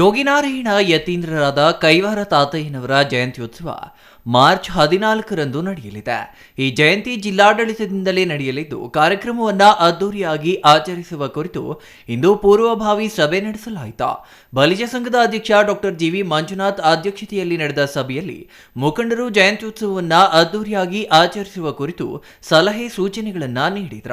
ಯೋಗಿನಾರಾಯಣ ಯತೀಂದ್ರರಾದ ಕೈವಾರ ತಾತಯ್ಯನವರ ಜಯಂತ್ಯುತ್ಸವ ಮಾರ್ಚ್ ಹದಿನಾಲ್ಕರಂದು ನಡೆಯಲಿದೆ. ಈ ಜಯಂತಿ ಜಿಲ್ಲಾಡಳಿತದಿಂದಲೇ ನಡೆಯಲಿದ್ದು, ಕಾರ್ಯಕ್ರಮವನ್ನು ಅದ್ದೂರಿಯಾಗಿ ಆಚರಿಸುವ ಕುರಿತು ಇಂದು ಪೂರ್ವಭಾವಿ ಸಭೆ ನಡೆಸಲಾಯಿತು. ಬಲಿಜ ಸಂಘದ ಅಧ್ಯಕ್ಷ ಡಾಕ್ಟರ್ ಜಿವಿ ಮಂಜುನಾಥ್ ಅಧ್ಯಕ್ಷತೆಯಲ್ಲಿ ನಡೆದ ಸಭೆಯಲ್ಲಿ ಮುಖಂಡರು ಜಯಂತ್ಯುತ್ಸವವನ್ನು ಅದ್ದೂರಿಯಾಗಿ ಆಚರಿಸುವ ಕುರಿತು ಸಲಹೆ ಸೂಚನೆಗಳನ್ನು ನೀಡಿದ್ರ.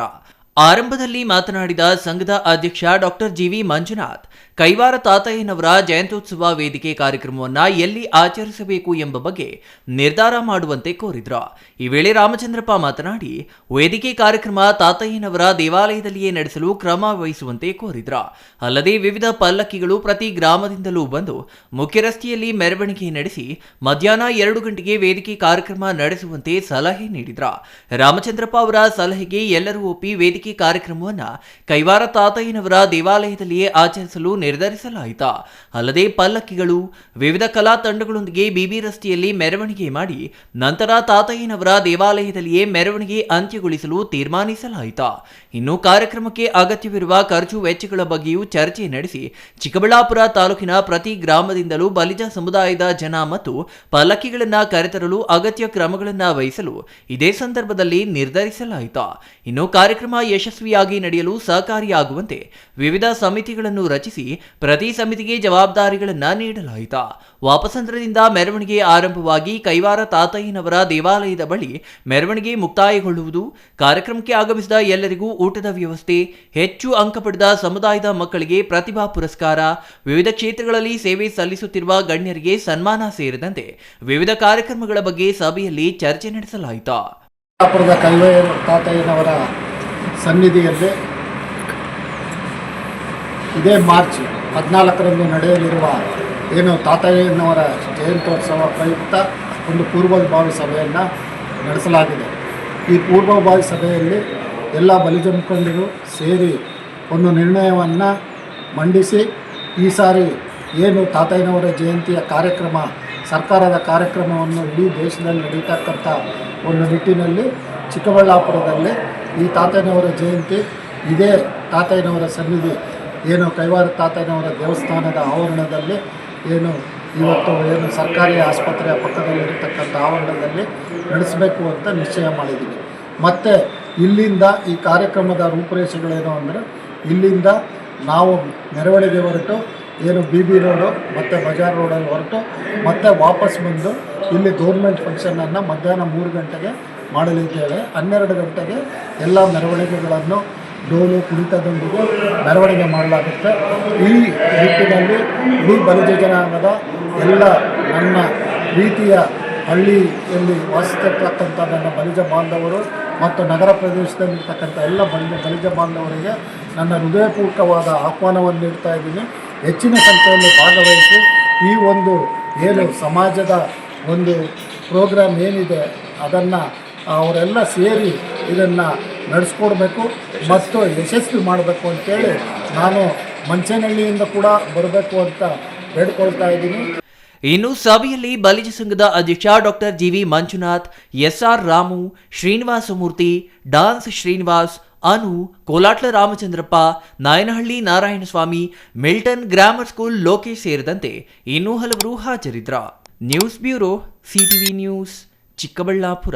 ಆರಂಭದಲ್ಲಿ ಮಾತನಾಡಿದ ಸಂಘದ ಅಧ್ಯಕ್ಷ ಡಾಕ್ಟರ್ ಜಿವಿ ಮಂಜುನಾಥ್, ಕೈವಾರ ತಾತಯ್ಯನವರ ಜಯಂತ್ಯೋತ್ಸವ ವೇದಿಕೆ ಕಾರ್ಯಕ್ರಮವನ್ನ ಎಲ್ಲಿ ಆಚರಿಸಬೇಕು ಎಂಬ ಬಗ್ಗೆ ನಿರ್ಧಾರ ಮಾಡುವಂತೆ ಕೋರಿದ್ರು. ಈ ವೇಳೆ ರಾಮಚಂದ್ರಪ್ಪ ಮಾತನಾಡಿ, ವೇದಿಕೆ ಕಾರ್ಯಕ್ರಮ ತಾತಯ್ಯನವರ ದೇವಾಲಯದಲ್ಲಿಯೇ ನಡೆಸಲು ಕ್ರಮ ವಹಿಸುವಂತೆ ಕೋರಿದ್ರು. ಅಲ್ಲದೆ ವಿವಿಧ ಪಲ್ಲಕ್ಕಿಗಳು ಪ್ರತಿ ಗ್ರಾಮದಿಂದಲೂ ಬಂದು ಮುಖ್ಯ ರಸ್ತೆಯಲ್ಲಿ ಮೆರವಣಿಗೆ ನಡೆಸಿ ಮಧ್ಯಾಹ್ನ ಎರಡು ಗಂಟೆಗೆ ವೇದಿಕೆ ಕಾರ್ಯಕ್ರಮ ನಡೆಸುವಂತೆ ಸಲಹೆ ನೀಡಿದ್ರು. ರಾಮಚಂದ್ರಪ್ಪ ಅವರ ಸಲಹೆಗೆ ಎಲ್ಲರೂ ಒಪ್ಪಿ ಕಾರ್ಯಕ್ರಮವನ್ನ ಕೈವಾರ ತಾತಯ್ಯನವರ ದೇವಾಲಯದಲ್ಲಿಯೇ ಆಚರಿಸಲು ನಿರ್ಧರಿಸಲಾಯಿತು. ಅಲ್ಲದೆ ಪಲ್ಲಕ್ಕಿಗಳು ವಿವಿಧ ಕಲಾ ತಂಡಗಳೊಂದಿಗೆ ಬಿಬಿ ರಸ್ತೆಯಲ್ಲಿ ಮೆರವಣಿಗೆ ಮಾಡಿ ನಂತರ ತಾತಯ್ಯನವರ ದೇವಾಲಯದಲ್ಲಿಯೇ ಮೆರವಣಿಗೆ ಅಂತ್ಯಗೊಳಿಸಲು ತೀರ್ಮಾನಿಸಲಾಯಿತು. ಇನ್ನು ಕಾರ್ಯಕ್ರಮಕ್ಕೆ ಅಗತ್ಯವಿರುವ ಖರ್ಚು ವೆಚ್ಚಗಳ ಬಗ್ಗೆಯೂ ಚರ್ಚೆ ನಡೆಸಿ ಚಿಕ್ಕಬಳ್ಳಾಪುರ ತಾಲೂಕಿನ ಪ್ರತಿ ಗ್ರಾಮದಿಂದಲೂ ಬಲಿಜ ಸಮುದಾಯದ ಜನ ಮತ್ತು ಪಲ್ಲಕ್ಕಿಗಳನ್ನು ಕರೆತರಲು ಅಗತ್ಯ ಕ್ರಮಗಳನ್ನು ವಹಿಸಲು ಇದೇ ಸಂದರ್ಭದಲ್ಲಿ ನಿರ್ಧರಿಸಲಾಯಿತು. ಇನ್ನು ಕಾರ್ಯಕ್ರಮ ಯಶಸ್ವಿಯಾಗಿ ನಡೆಯಲು ಸಹಕಾರಿಯಾಗುವಂತೆ ವಿವಿಧ ಸಮಿತಿಗಳನ್ನು ರಚಿಸಿ ಪ್ರತಿ ಸಮಿತಿಗೆ ಜವಾಬ್ದಾರಿಗಳನ್ನು ನೀಡಲಾಯಿತು. ವಾಪಸಂದ್ರದಿಂದ ಮೆರವಣಿಗೆ ಆರಂಭವಾಗಿ ಕೈವಾರ ತಾತಯ್ಯನವರ ದೇವಾಲಯದ ಬಳಿ ಮೆರವಣಿಗೆ ಮುಕ್ತಾಯಗೊಳ್ಳುವುದು, ಕಾರ್ಯಕ್ರಮಕ್ಕೆ ಆಗಮಿಸಿದ ಎಲ್ಲರಿಗೂ ಊಟದ ವ್ಯವಸ್ಥೆ, ಹೆಚ್ಚು ಅಂಕ ಪಡೆದ ಸಮುದಾಯದ ಮಕ್ಕಳಿಗೆ ಪ್ರತಿಭಾ ಪುರಸ್ಕಾರ, ವಿವಿಧ ಕ್ಷೇತ್ರಗಳಲ್ಲಿ ಸೇವೆ ಸಲ್ಲಿಸುತ್ತಿರುವ ಗಣ್ಯರಿಗೆ ಸನ್ಮಾನ ಸೇರಿದಂತೆ ವಿವಿಧ ಕಾರ್ಯಕ್ರಮಗಳ ಬಗ್ಗೆ ಸಭೆಯಲ್ಲಿ ಚರ್ಚೆ ನಡೆಸಲಾಯಿತು. ಸನ್ನಿಧಿಯಲ್ಲಿ ಇದೇ ಮಾರ್ಚ್ ಹದಿನಾಲ್ಕರಂದು ನಡೆಯಲಿರುವ ಏನು ತಾತಯ್ಯನವರ ಜಯಂತ್ಯೋತ್ಸವ ಪ್ರಯುಕ್ತ ಒಂದು ಪೂರ್ವಭಾವಿ ಸಭೆಯನ್ನು ನಡೆಸಲಾಗಿದೆ. ಈ ಪೂರ್ವಭಾವಿ ಸಭೆಯಲ್ಲಿ ಎಲ್ಲ ಬಲಿಜ ಮುಖಂಡರು ಸೇರಿ ಒಂದು ನಿರ್ಣಯವನ್ನು ಮಂಡಿಸಿ ಈ ಸಾರಿ ಏನು ತಾತಯ್ಯನವರ ಜಯಂತಿಯ ಕಾರ್ಯಕ್ರಮ, ಸರ್ಕಾರದ ಕಾರ್ಯಕ್ರಮವನ್ನು ಇಡೀ ದೇಶದಲ್ಲಿ ನಡೀತಕ್ಕಂಥ ಒಂದು ನಿಟ್ಟಿನಲ್ಲಿ ಚಿಕ್ಕಬಳ್ಳಾಪುರದಲ್ಲಿ ಈ ತಾತಯ್ಯನವರ ಜಯಂತಿ, ಇದೇ ತಾತಯ್ಯನವರ ಸನ್ನಿಧಿ, ಏನು ಕೈವಾರ ತಾತಯ್ಯನವರ ದೇವಸ್ಥಾನದ ಆವರಣದಲ್ಲಿ, ಏನು ಇವತ್ತು ಏನು ಸರ್ಕಾರಿ ಆಸ್ಪತ್ರೆಯ ಪಕ್ಕದಲ್ಲಿರತಕ್ಕಂಥ ಆವರಣದಲ್ಲಿ ನಡೆಸಬೇಕು ಅಂತ ನಿಶ್ಚಯ ಮಾಡಿದ್ದೀವಿ ಮತ್ತು ಇಲ್ಲಿಂದ ಈ ಕಾರ್ಯಕ್ರಮದ ರೂಪುರೇಷೆಗಳೇನು ಅಂದರೆ, ಇಲ್ಲಿಂದ ನಾವು ಮೆರವಣಿಗೆ ಹೊರಟು, ಏನು ಬಿ ಬಿ ರೋಡು, ಮತ್ತು ಬಜಾರ್ ರೋಡಲ್ಲಿ ಹೊರಟು, ಮತ್ತೆ ವಾಪಸ್ ಬಂದು ಇಲ್ಲಿ ಗೌರ್ಮೆಂಟ್ ಫಂಕ್ಷನನ್ನು ಮಧ್ಯಾಹ್ನ ಮೂರು ಗಂಟೆಗೆ ಮಾಡಲಿದ್ದೇವೆ. ಹನ್ನೆರಡು ಗಂಟೆಗೆ ಎಲ್ಲ ಮೆರವಣಿಗೆಗಳನ್ನು ಡೋಲು ಕುಣಿತದೊಂದಿಗೆ ಮೆರವಣಿಗೆ ಮಾಡಲಾಗುತ್ತೆ. ಈ ನಿಟ್ಟಿನಲ್ಲಿ ಇಡೀ ಬಲಿಜ ಜನಾಂಗದ ಎಲ್ಲ ನನ್ನ ರೀತಿಯ ಹಳ್ಳಿಯಲ್ಲಿ ವಾಸಿಸತಕ್ಕಂಥ ನನ್ನ ಬಲಿಜ ಬಾಂಧವರು ಮತ್ತು ನಗರ ಪ್ರದೇಶದಲ್ಲಿರ್ತಕ್ಕಂಥ ಎಲ್ಲ ಬಲಿ ಬಲಿಜ ಬಾಂಧವರಿಗೆ ನನ್ನ ಹೃದಯಪೂರ್ವಕವಾದ ಆಹ್ವಾನವನ್ನು ನೀಡ್ತಾ ಇದ್ದೀನಿ. ಹೆಚ್ಚಿನ ಸಂಖ್ಯೆಯಲ್ಲಿ ಭಾಗವಹಿಸಿ ಈ ಒಂದು ಏನು ಸಮಾಜದ ಒಂದು ಪ್ರೋಗ್ರಾಮ್ ಏನಿದೆ ಅದನ್ನು ಅವರೆಲ್ಲ ಸೇರಿ ಇದನ್ನು ನಡೆಸ್ಕೊಡ್ಬೇಕು ಮತ್ತು ಯಶಸ್ವಿ ಮಾಡಬೇಕು ಅಂತೇಳಿ ನಾನು ಮಂಚನಹಳ್ಳಿಯಿಂದ ಕೂಡ ಬರಬೇಕು ಅಂತ ಬೇಡ್ಕೊಳ್ತಾ ಇದ್ದೀನಿ. ಇನ್ನು ಸಭೆಯಲ್ಲಿ ಬಲಿಜ ಸಂಘದ ಅಧ್ಯಕ್ಷ doctor G V Manjunath, SR Ramu Srinivasamurthy dance Srinivas, Anu, Kolatla Ramachandrappa, Nayanahalli Narayanaswamy, Milton grammar school Lokesh ಸೇರಿದಂತೆ ಇನ್ನೂ ಹಲವರು ಹಾಜರಿದ್ರ. News bureau, CTV news, Chikkaballapur.